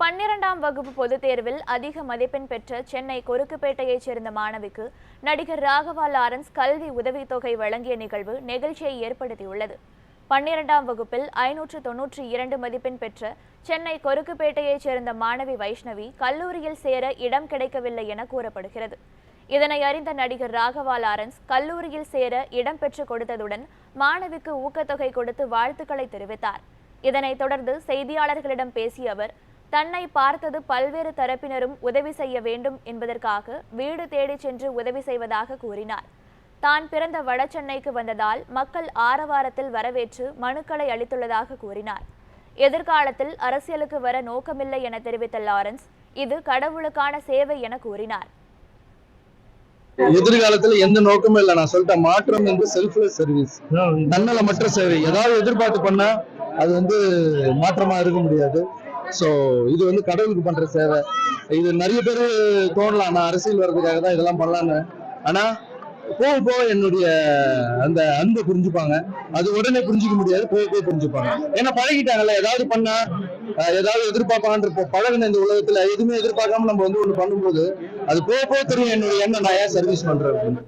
பன்னிரண்டாம் வகுப்பு பொதுத் தேர்வில் அதிக மதிப்பெண் பெற்ற சென்னை கொருக்குப்பேட்டையைச் சேர்ந்த மாணவிக்கு நடிகர் ராகவா லாரன்ஸ் கல்வி உதவித்தொகை வழங்கிய நிகழ்வு நெகிழ்ச்சியை ஏற்படுத்தியுள்ளது. பன்னிரண்டாம் வகுப்பில் ஐநூற்று தொன்னூற்றி இரண்டு மதிப்பெண் பெற்ற சென்னை கொருக்குப்பேட்டையைச் சேர்ந்த மாணவி வைஷ்ணவி கல்லூரியில் சேர இடம் கிடைக்கவில்லை என கூறப்படுகிறது. இதனை அறிந்த நடிகர் ராகவா லாரன்ஸ் கல்லூரியில் சேர இடம் பெற்றுக் கொடுத்ததுடன் மாணவிக்கு ஊக்கத்தொகை கொடுத்து வாழ்த்துக்களை தெரிவித்தார். இதனைத் தொடர்ந்து செய்தியாளர்களிடம் பேசிய அவர் தன்னை பார்த்தது பல்வேறு தரப்பினரும் உதவி செய்ய வேண்டும் என்பதற்காக வீடு தேடிச் சென்று உதவி செய்வதாக கூறினார். தான் பிறந்த வடசென்னைக்கு வந்ததால் மக்கள் ஆரவாரத்தில் வரவேற்று மனுக்களை அளித்துள்ளதாக கூறினார். எதிர்காலத்தில் அரசியலுக்கு வர நோக்கமில்லை என தெரிவித்த லாரன்ஸ் இது கடவுளுக்கான சேவை என கூறினார். எதிர்காலத்துல எந்த நோக்கமும் இல்லை. நான் சொல்லிட்டேன் மாற்றம் என்று செல்ஃப்லெஸ் சர்வீஸ் தன்னலமற்ற சேவை. ஏதாவது எதிர்பார்த்து பண்ணா அது வந்து மாற்றமா இருக்க முடியாது. ஸோ இது வந்து கடவுளுக்கு பண்ற சேவை. இது நிறைய பேர் தோணலாம். நான் அரசியல் வர்றதுக்காக தான் இதெல்லாம் பண்ணலான்னு ஆனா போக போக என்னுடைய அந்த அன்பை புரிஞ்சுப்பாங்க. அது உடனே புரிஞ்சுக்க முடியாது. போக போக புரிஞ்சுப்பாங்க. ஏன்னா பழகிட்டாங்கல்ல. ஏதாவது பண்ணா ஏதாவது எதிர்பார்ப்பாங்கன்ற பழகின இந்த உலகத்துல எதுவுமே எதிர்பார்க்காம நம்ம வந்து ஒண்ணு பண்ணும்போது அது போக போக தெரியும் என்னுடைய எண்ணம் நான் ஏன் சர்வீஸ் பண்றேன் அப்படின்னு.